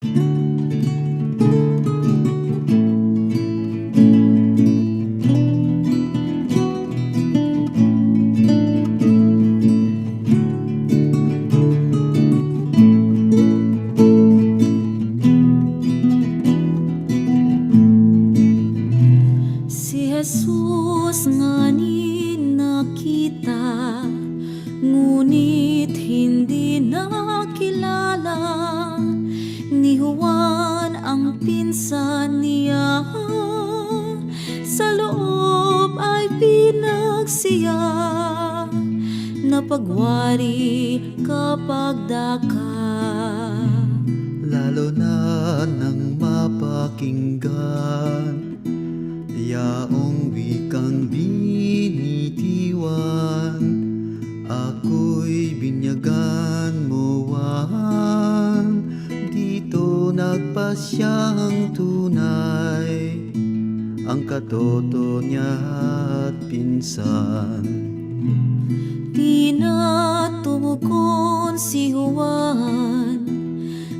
Si mapakinggan Yaong wikang binitiwan Ako'y binyagan mo Juan Dito nagpasyang tunay Ang katoto at pinsan. Di na tumugon si Juan.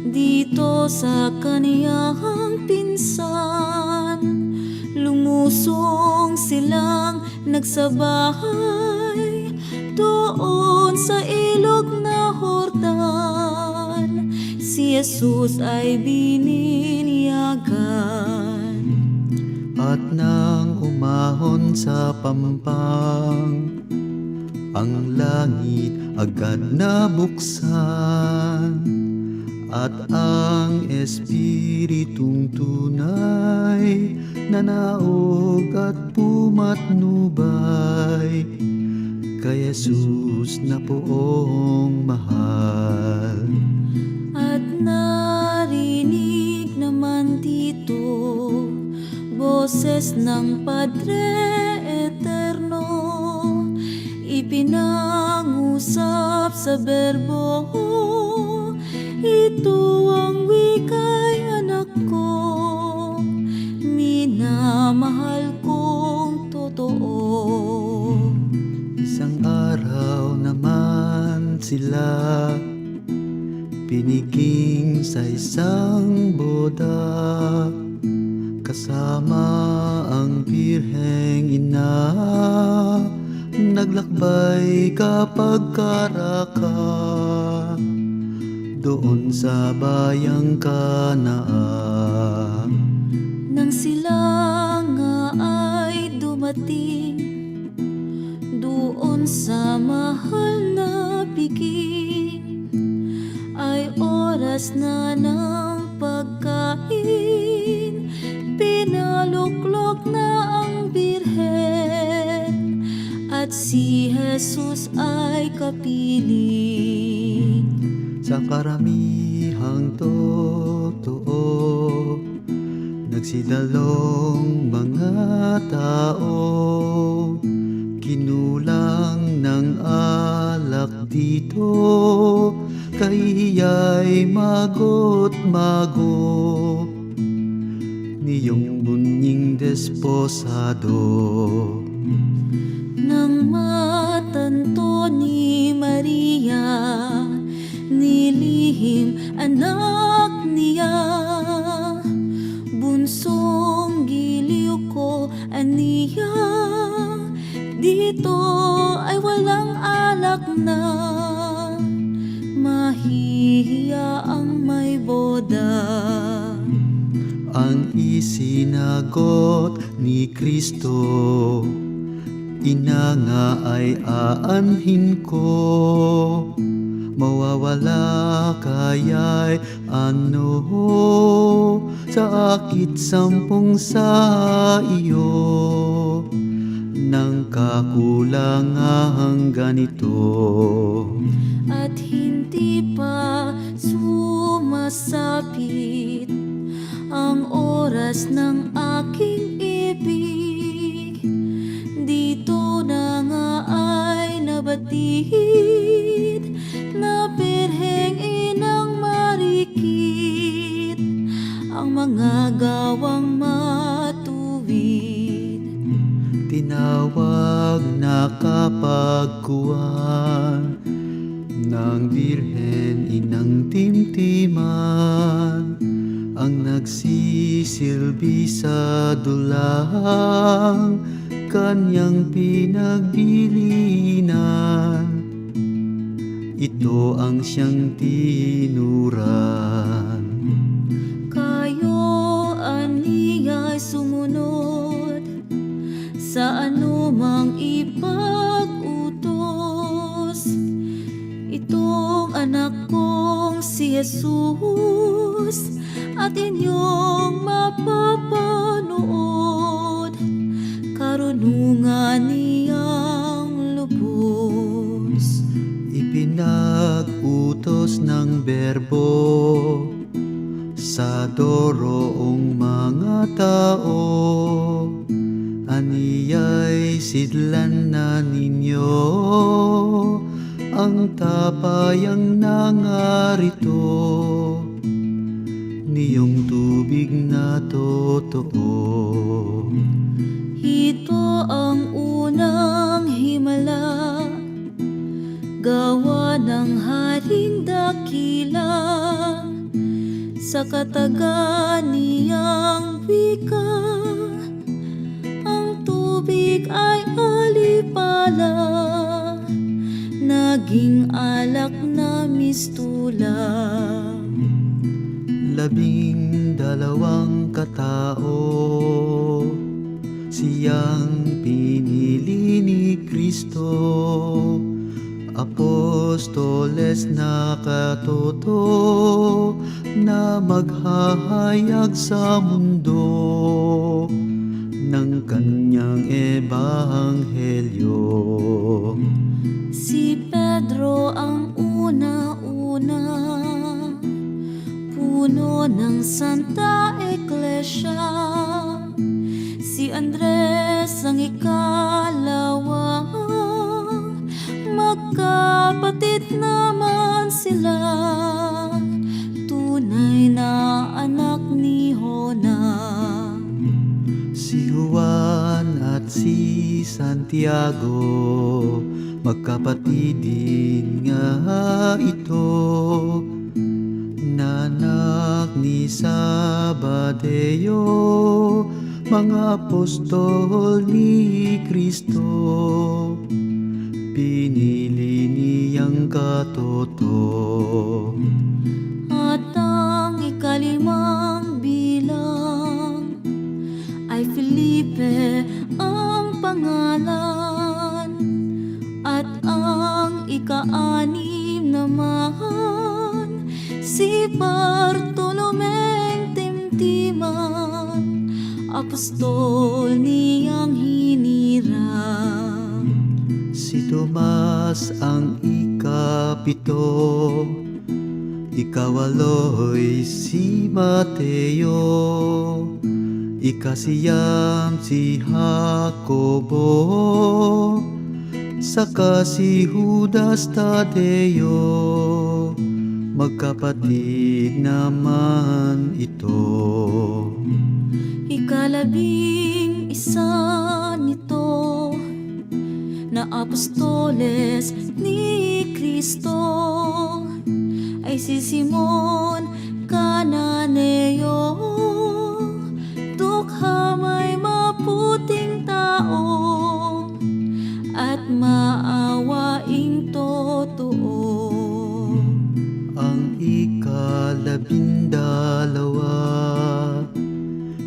Dito sa kaniyang Lumusong silang nagsabay Doon sa ilog na Hordan Si Jesus ay bininyagan. At nang umahon sa pampang Ang langit agad na buksan At ang Espiritong tunay Nanaog at pumatnubay Kay Jesus na poong mahal. At narinig naman dito Boses ng Padre Eterno Ipinangusap sa berbo Ito ang wikay anak ko. Minamahal kong totoo. Isang araw naman sila Piniging sa isang boda. Kasama ang birheng ina. Naglakbay kapag karaka Doon sa bayang Kanaan. Nang sila nga ay dumating Doon sa mahal na piging Ay oras na ng pagkain. Pinaluklok na ang birhen At si Jesus ay kapiling Sa karamihang totoo Nagsidalong mga tao Kinulang ng alak dito Kahiya'y magot mago. Niyong bunying desposado Nang matanto ni Maria Nilihim anak niya Bunsong giliw ko aniya Dito ay walang alak na Mahihiya ang may boda. Ang isinagot ni Kristo Ina nga ay aanhin ko Mawawala kaya'y ano Sa akit sampung sa iyo Nang kakulangang ganito at hindi pa sumasapit ang oras ng aking ibig. Dito na nga ay nabatid na siyang tinuran. Kayo aniya'y sumunod sa anumang ipag-utos. Itong anak kong si Jesus at inyong mapapanood. Karunungan niyang Ipinag-utos ng berbo sa doroong mga tao. Aniyay sidlan na ninyo ang tapayang nangarito niyong tubig na totoo. Ito ang unang himala Gawa ng haring dakila Sa katagan niyang wika. Ang tubig ay alipala Naging alak na mistula. Labing dalawang katao Siyang pinili ni Kristo Apostoles na katoto Na maghahayag sa mundo Ng kanyang ebanghelyo. Si Pedro ang una-una Puno ng Santa Iglesia. Si Andres ang ikalawa naman sila. Tunay na anak ni Hona. Si Juan at si Santiago Magkapatid din nga ito. Nanak ni Sabadeo Mga apostol ni Kristo Pinili niyang katoto At ang ikalimang bilang ay Felipe ang pangalan. At ang ikaanim naman si Bartolomeng Timtiman Apostol niyang hinirang. Si Tomas ang ikapito. Ikawaloy si Mateo. Ikasiyam si Jacobo. Saka si Judas Tadeo. Magkapatid naman ito. Ikalabing isa nito na apostoles ni Kristo. Ay si Simon Cananeo. Dukha may maputing tao at maawaing totoo. Ang ikalabindalawa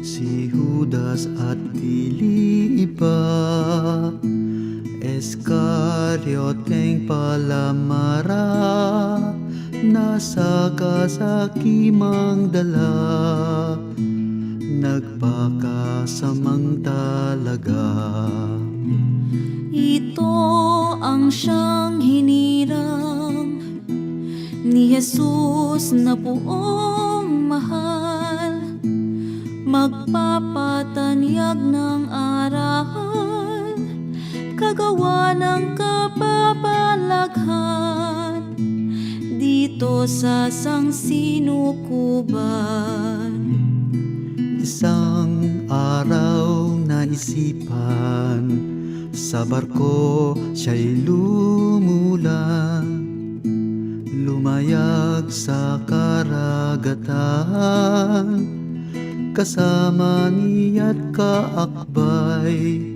si Judas at dili iba Escarioteng palamara nasa kasakimang dala. Nagpakasamang talaga. Ito ang siyang hinirang ni Jesus na buong mahal. Magpapatanyag ng aral Kagawa ng kapabalaghan Dito sa sangsinukuban. Isang araw na isipan Sa barko siya'y lumulan Lumayag sa karagatan Kasama niya't kaakbay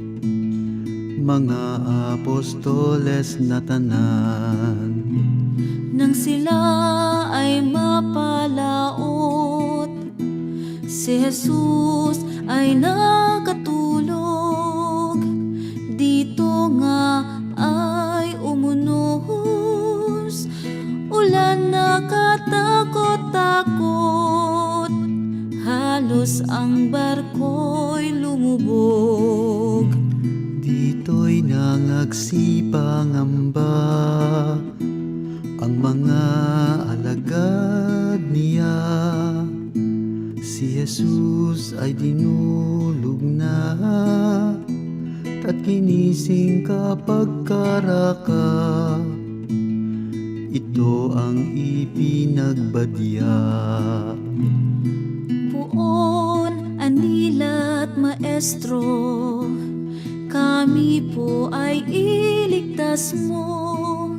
Mga apostoles na tanan. Nang sila ay mapalaot Si Jesus ay nakatulog. Dito nga ay umunos Ulan na katakot-takot. Halos ang barko'y nangagsipangamba Ang mga alagad niya. Si Jesus ay dinulog na At ginising kapag karaka. Ito ang ipinagbadya. Puon, Anila at Maestro Kami po ay iligtas mo.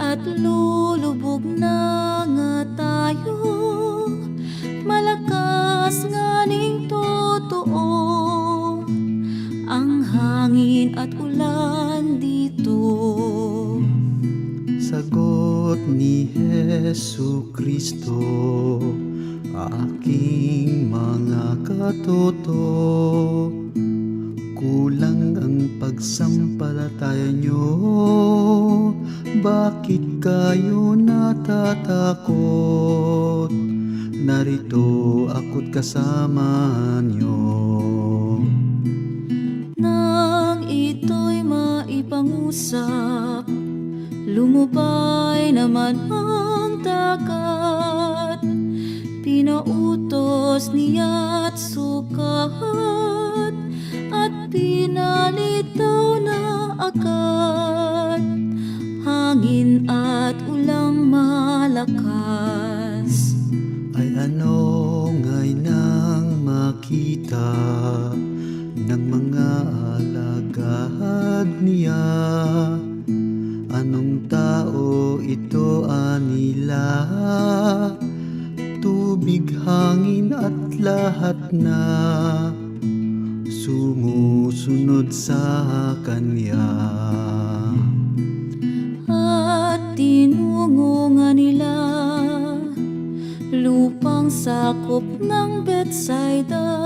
At lulubog na nga tayo. Malakas nga ning totoo. Ang hangin at ulan dito. Sagot ni Hesu Kristo Aking mga Kulang ang pagsampalataya nyo. Bakit kayo natatakot? Narito ako't kasama nyo. Nang ito'y maipangusap Lumubay naman ang dagat Pinautos niya't sukat At pinalitaw na agad Hangin at ulang malakas. Ay ano ngay nang makita ng mga alagad niya? Anong tao ito anila? Tubig, hangin at lahat na Sumusunod sa kanya. At tinungo nga nila Lupang sakop ng Bethsaida.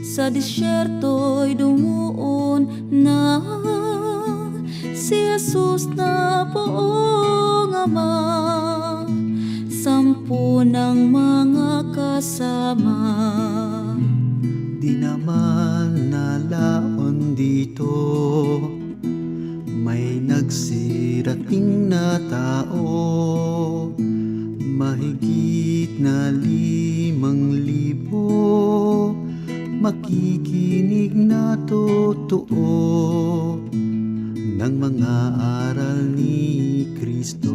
Sa disyerto'y dumuon na Si Jesus na poong ama. Sampu ng mga kasama. Di naman nalaon dito. May nagsirating na tao. Mahigit na limang libo. Makikinig na totoo Ng mga aral ni Kristo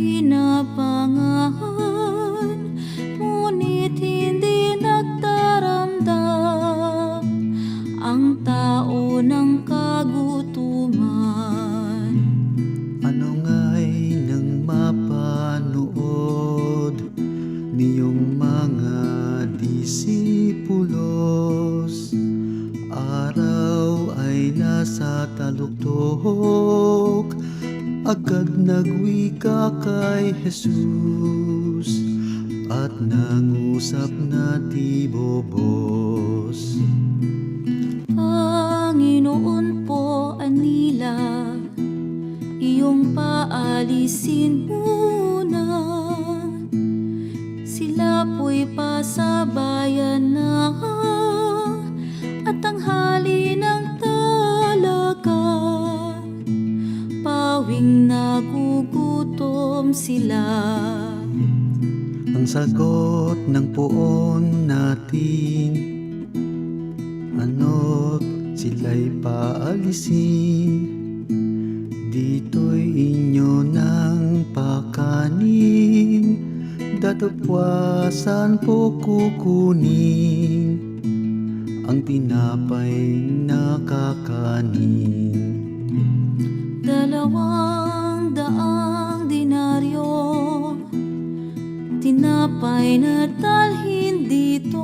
sukat Agad nagwika kay Jesus At nangusap na tibobos Panginoon po anila Iyong paalisin muna. Sila po'y pasabayan na At tanghali sila Ang sagot ng poon natin Ano't sila'y paalisin Dito'y inyo ng pakanin Datapwasan po kukunin ang tinapay na kakanin. Dalawang daang Tinapay na dalhin dito.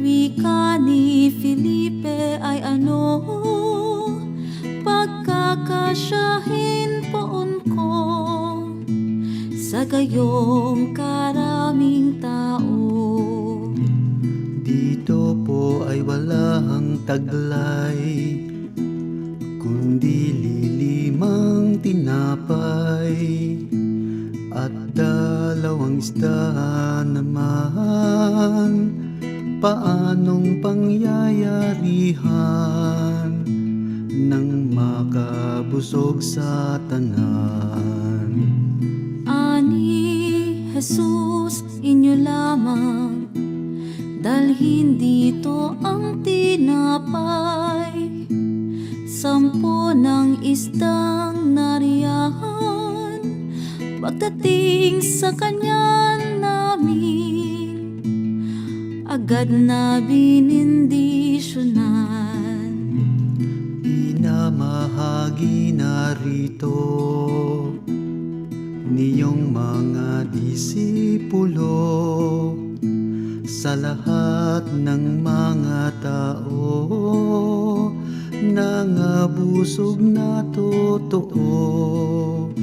Wika ni Felipe ay ano? Pagkakasyahin poon ko. Sa gayong karaming tao. Dito po ay walang taglay Kundi lilimang tinapay. At dalawang isda naman Paanong pangyayarihan Nang makabusog sa tanan? Ani, Jesus, inyo lamang Dalhin dito ang tinapay. Sampo ng isdang nariyan Pagdating sa kanyan namin Agad na binindisyonan. Pinamahagi na rito niyong mga disipulo sa lahat ng mga tao. Nangabusog na totoo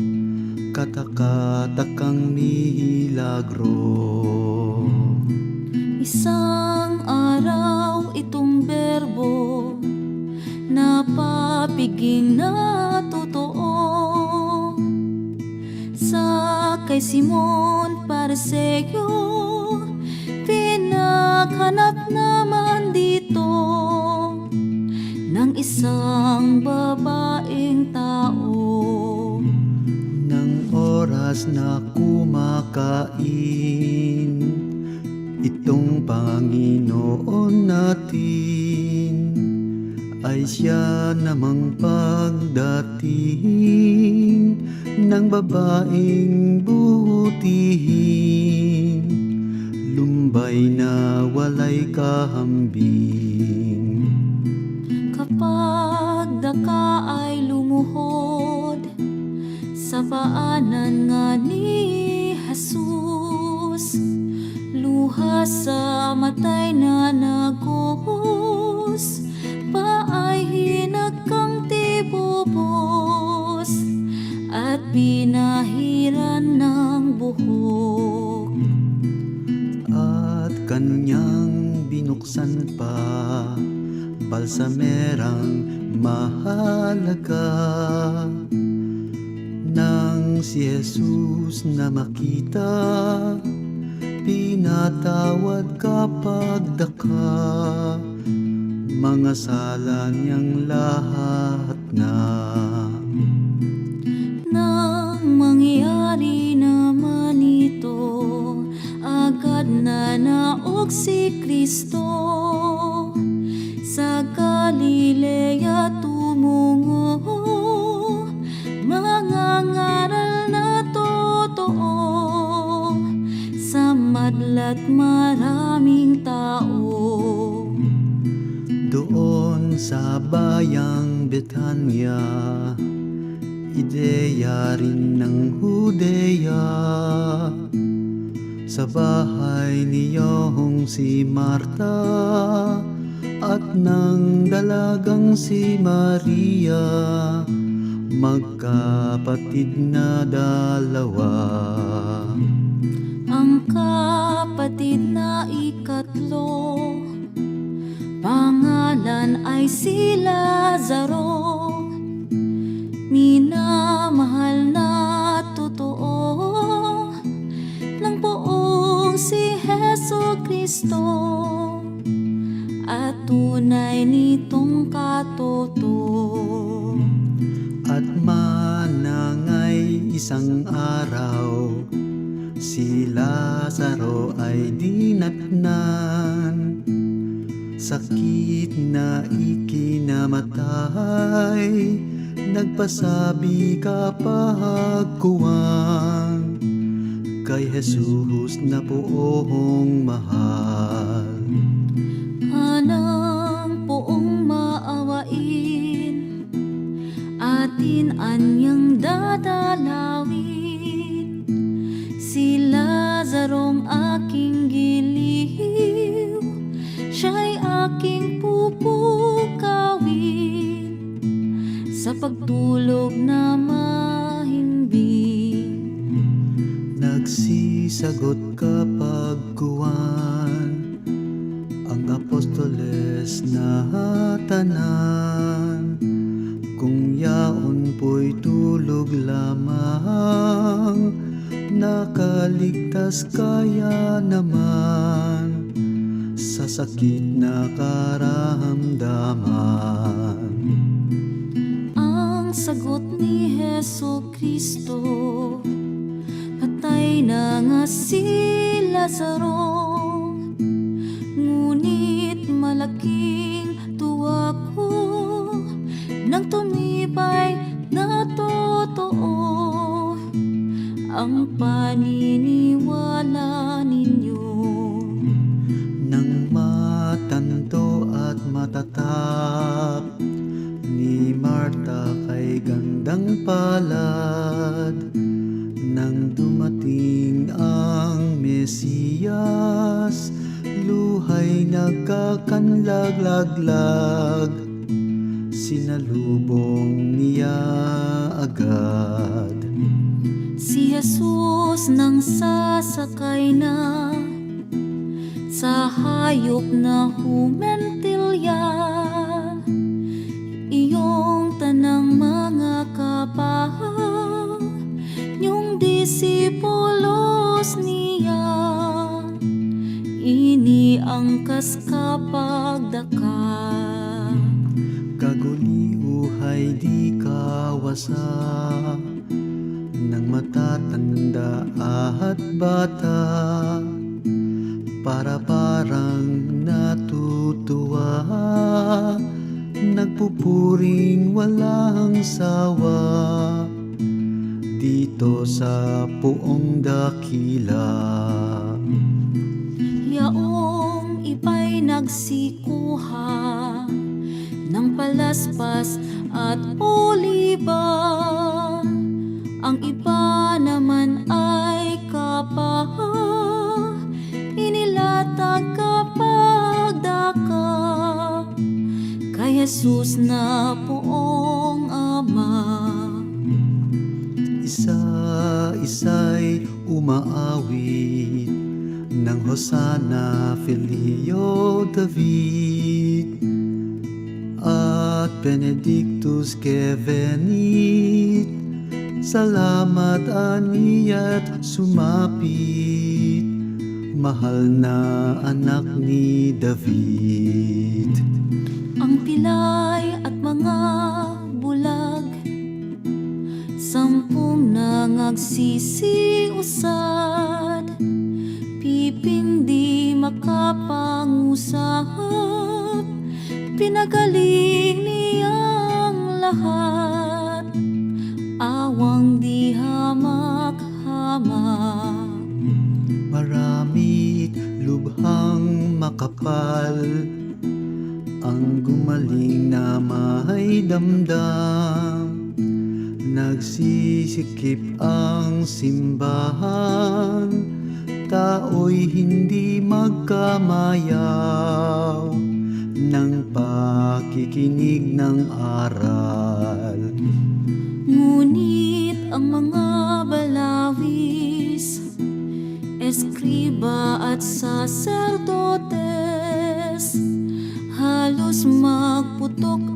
katakatakang milagro. Isang araw itong berbo Napapiging na totoo. Sa kay Simon Parseo Pinaghanap naman dito Ng isang babaeng tao oras na kumakain itong Panginoon natin. Ay siya namang pagdating ng babaeng butihin. Lumbay na walay kahambing. Kapag daka ay lumuhod Sa paanan nga ni Jesus. Luha sa matay na nagos Paay hinagkang tibubos At binahiran ng buhok. At kanyang binuksan pa balsamerang mahalaga si Jesus na makita pinatawad kapag daka mga sala niyang lahat na Nang mangyari naman ito, agad na naog si Kristo. Sa Galilea madlat maraming tao. Doon sa bayang Betanya Ideya rin ng Hudeya. Sa bahay niyong si Marta At ng dalagang si Maria. Magkapatid na dalawa. Ang kapatid na ikatlo. Pangalan ay si Lazaro. Minamahal na totoo Ng buong si Heso Kristo. At tunay nitong katoto At manangay isang araw Si Lazaro ay dinatnan. Sakit na ikinamatay. Nagpasabi ka kapagkuhan Kay Jesus na poong mahal. Anang poong maawain. Atin anyang dadalawin larong aking giliw. Siya'y aking pupukawin. Sa pagtulog na mahimbing. Nagsisagot kapag kuwan paniniwala ninyo? Nang matanto at matatap Ni Marta kay gandang palad. Nang dumating ang Mesiyas Luhay nagkakanlaglaglag. Sinalubong niya agad Si Jesus nang sasakay na. Sa hayop na humentilya Iyong tanang mga kapa Yung disipulos niya. Ini ang kaskapagdaka Kaguliuhay di kawasa Nang matatanda at bata Para parang natutuwa Nagpupuring walang sawa Dito sa puong dakila Yaong iba'y nagsikuha ng palaspas at oliba. Ang iba naman ay kapa, inilatag kapag daka. Kay Jesus na poong Ama. Isa-isa'y umaawit ng Hosanna Filio David at Benedictus que venit Salamat aniya't sumapit. Mahal na anak ni David. Ang pilay at mga bulag Sampung nangagsisiusad Piping di makapangusap Pinagaling niyang lahat makapal Ang gumaling na may damdam. Nagsisikip ang simbahan. Tao'y hindi magkamayaw Ng pakikinig ng aral. Ngunit ang mga balawis Eskriba at saserdotes Halos magputok